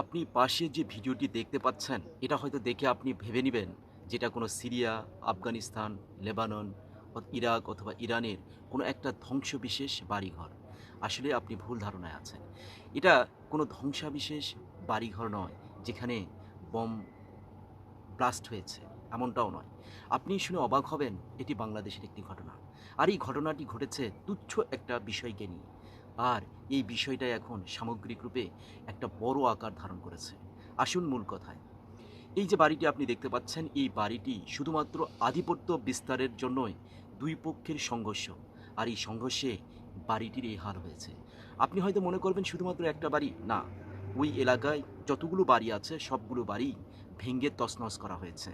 আপনি পাশে যে ভিডিওটি দেখতে পাচ্ছেন, এটা হয়তো দেখে আপনি ভেবে নেবেন যেটা কোনো সিরিয়া, আফগানিস্তান, লেবানন ইরাক অথবা ইরানের কোনো একটা ধ্বংসবিশেষ বাড়িঘর। আসলে আপনি ভুল ধারণায় আছেন। এটা কোনো ধ্বংসাবিশেষ বাড়িঘর নয়, যেখানে বম ব্লাস্ট হয়েছে, এমনটাও নয়। আপনি শুনে অবাক হবেন, এটি বাংলাদেশের একটি ঘটনা। আর এই ঘটনাটি ঘটেছে তুচ্ছ একটা বিষয়কে নিয়ে। আর এই বিষয়টা এখন সামগ্রিক রূপে একটা বড় আকার ধারণ করেছে। আসুন মূল কথায়। এই যে বাড়িটি আপনি দেখতে পাচ্ছেন, এই বাড়িটি শুধুমাত্র আধিপত্য বিস্তারের জন্যই দুই পক্ষের সংঘর্ষ, আর এই সংঘর্ষে বাড়িটির এই হাল হয়েছে। আপনি হয়তো মনে করবেন, শুধুমাত্র একটা বাড়ি? না। ওই এলাকায় যতগুলো বাড়ি আছে, সবগুলো বাড়ি ভেঙ্গে তছনছ করা হয়েছে।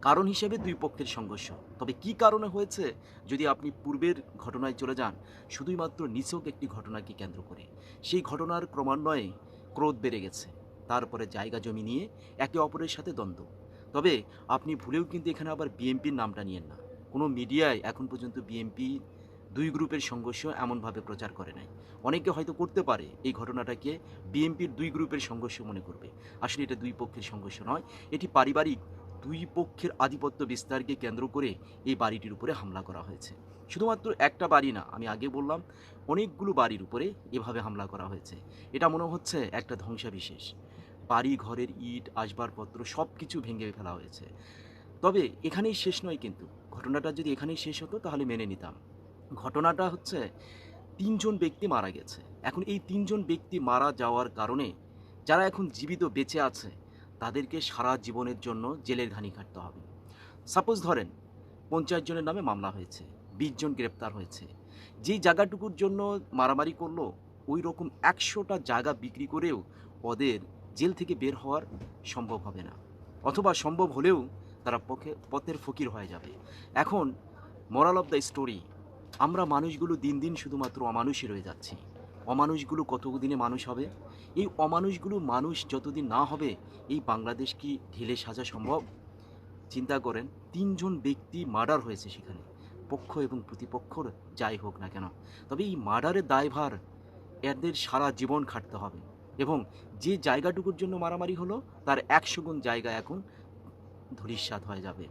কারণ হিসেবে দুই পক্ষের সংঘর্ষ। তবে কি কারণে হয়েছে? যদি আপনি পূর্বের ঘটনায় চলে যান শুধুই মাত্র নিছক একটি ঘটনাকে কেন্দ্র করে। সেই ঘটনার ক্রমান্বয়ে ক্রোধ বেড়ে গেছে। তারপরে জায়গা জমি নিয়ে একে অপরের সাথে দ্বন্দ্ব। তবে আপনি ভুলেও কিন্তু এখানে আবার বিএমপির নামটা নিয়েন না। কোনো মিডিয়ায় এখন পর্যন্ত বিএমপি দুই গ্রুপের সংঘর্ষ এমনভাবে প্রচার করে নাই। অনেকে হয়তো করতে পারে এই ঘটনাটাকে বিএনপির দুই গ্রুপের সংঘর্ষ মনে করবে। আসলে এটা দুই পক্ষের সংঘর্ষ নয়, এটি পারিবারিক দুই পক্ষের আধিপত্য বিস্তারকে কেন্দ্র করে এই বাড়িটির উপরে হামলা করা হয়েছে। শুধুমাত্র একটা বাড়ি না, আমি আগে বললাম, অনেকগুলো বাড়ির উপরে এভাবে হামলা করা হয়েছে। এটা মনে হচ্ছে একটা ধ্বংসাবিশেষ। বাড়ি, ঘরের ইট, আসবাবপত্র সব কিছু ভেঙে ফেলা হয়েছে। তবে এখানেই শেষ নয় কিন্তু। ঘটনাটা যদি এখানেই শেষ হতো তাহলে মেনে নিতাম। ঘটনাটা হচ্ছে তিনজন ব্যক্তি মারা গেছে। এখন এই তিনজন ব্যক্তি মারা যাওয়ার কারণে যারা এখন জীবিত বেঁচে আছে, তাদেরকে সারা জীবনের জন্য জেলের ঘানি কাটতে হবে। সাপোজ ধরেন, পঞ্চাশ জনের নামে মামলা হয়েছে, বিশ জন গ্রেপ্তার হয়েছে। যেই জায়গাটুকুর জন্য মারামারি করল, ওই রকম একশোটা জায়গা বিক্রি করেও ওদের জেল থেকে বের হওয়ার সম্ভব হবে না। অথবা সম্ভব হলেও তারা পথে পথের ফকির হয়ে যাবে। এখন, মরাল অফ দ্য স্টোরি আমরা মানুষগুলো দিন দিন শুধুমাত্র অমানুষই রয়ে যাচ্ছি। অমানুষগুলো কতদিনে মানুষ হবে? এই অমানুষগুলো মানুষ যতদিন না হবে, এই বাংলাদেশ কি ঢেলে সাজা সম্ভব? চিন্তা করেন, তিনজন ব্যক্তি মার্ডার হয়েছে সেখানে, পক্ষ এবং প্রতিপক্ষর যাই হোক না কেন। তবে এই মার্ডারের দায়ভার এদের সারা জীবন খাটতে হবে এবং যে জায়গাটুকুর জন্য মারামারি হলো, তার একশো গুণ জায়গা এখন ধূলিসাৎ হয়ে যাবে।